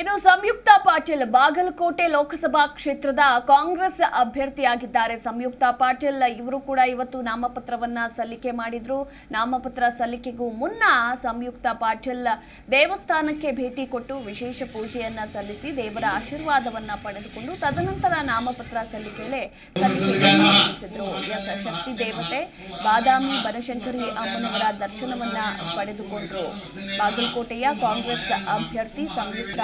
ಇನ್ನು ಸಂಯುಕ್ತ ಪಾಟೀಲ್ ಬಾಗಲಕೋಟೆ ಲೋಕಸಭಾ ಕ್ಷೇತ್ರದ ಕಾಂಗ್ರೆಸ್ ಅಭ್ಯರ್ಥಿಯಾಗಿದ್ದಾರೆ. ಸಂಯುಕ್ತ ಪಾಟೀಲ್ ಇವರು ಕೂಡ ಇವತ್ತು ನಾಮಪತ್ರವನ್ನ ಸಲ್ಲಿಕೆ ಮಾಡಿದ್ರು. ನಾಮಪತ್ರ ಸಲ್ಲಿಕೆಗೂ ಮುನ್ನ ಸಂಯುಕ್ತ ಪಾಟೀಲ್ ದೇವಸ್ಥಾನಕ್ಕೆ ಭೇಟಿ ಕೊಟ್ಟು ವಿಶೇಷ ಪೂಜೆಯನ್ನ ಸಲ್ಲಿಸಿ ದೇವರ ಆಶೀರ್ವಾದವನ್ನ ಪಡೆದುಕೊಂಡು ತದನಂತರ ನಾಮಪತ್ರ ಸಲ್ಲಿಕೆಯಲ್ಲೇ ಎಸ್ ಶಕ್ತಿ ದೇವತೆ, ಬಾದಾಮಿ ಬನಶಂಕರಿ ಅಮ್ಮನವರ ದರ್ಶನವನ್ನ ಪಡೆದುಕೊಂಡ್ರು. ಬಾಗಲಕೋಟೆಯ ಕಾಂಗ್ರೆಸ್ ಅಭ್ಯರ್ಥಿ ಸಂಯುಕ್ತ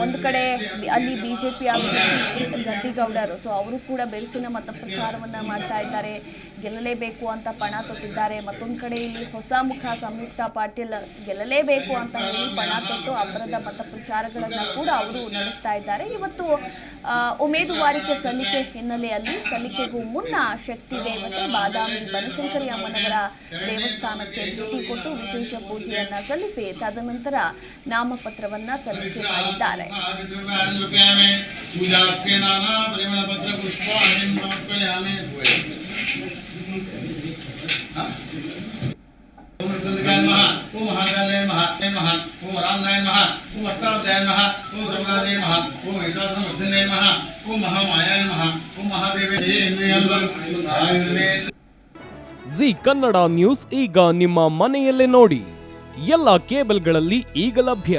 ಒಂದು ಕಡೆ ಬಿ- ಅಲ್ಲಿ ಬಿಜೆಪಿ ಅಭ್ಯರ್ಥಿ ಗದ್ದಿಗೌಡರು. ಸೊ ಅವರು ಕೂಡ ಬೆಳಸಿನ ಮತ ಪ್ರಚಾರವನ್ನ ಮಾಡ್ತಾ ಇದ್ದಾರೆ. ಗೆಲ್ಲಲೇಬೇಕು ಅಂತ ಪಣ ತೊಟ್ಟಿದ್ದಾರೆ. ಮತ್ತೊಂದು ಕಡೆ ಇಲ್ಲಿ ಹೊಸ ಮುಖ ಸಂಯುಕ್ತ ಪಾಟೀಲ್ ಗೆಲ್ಲಲೇಬೇಕು ಅಂತ ಹೇಳಿ ಪಣ ತೊಟ್ಟು ಅಪರದ ಮತ ಪ್ರಚಾರಗಳನ್ನ ಕೂಡ ಅವರು ನಡೆಸ್ತಾ ಇದ್ದಾರೆ. ಇವತ್ತು ಉಮೇದುವಾರಿಕೆ ಸಲ್ಲಿಕೆ ಹಿನ್ನೆಲೆಯಲ್ಲಿ ಸಲ್ಲಿಕೆಗೂ ಮುನ್ನ ಶಕ್ತಿ ದೇವತೆ ಬಾದಾಮಿ ಬನಶಂಕರಿ ಅಮ್ಮನವರ ದೇವಸ್ಥಾನಕ್ಕೆ ಭೇಟಿ ಕೊಟ್ಟು ವಿಶೇಷ ಪೂಜೆಯನ್ನು ಸಲ್ಲಿಸಿ, ತದನಂತರ ನಾಮಪತ್ರವನ್ನ ಪ್ರಸ್ತಾವವನ್ನ ಸಲ್ಲಿಕೆ ಮಾಡಿದ್ದಾರೆ ಓಂ ಮಹಾ ರಾಮನಾಯ ಜಿ ಕನ್ನಡ ನ್ಯೂಸ್ ಈಗ ನಿಮ್ಮ ಮನೆಯಲ್ಲೇ ನೋಡಿ. ಎಲ್ಲ ಕೇಬಲ್ಗಳಲ್ಲಿ ಈಗ ಲಭ್ಯ.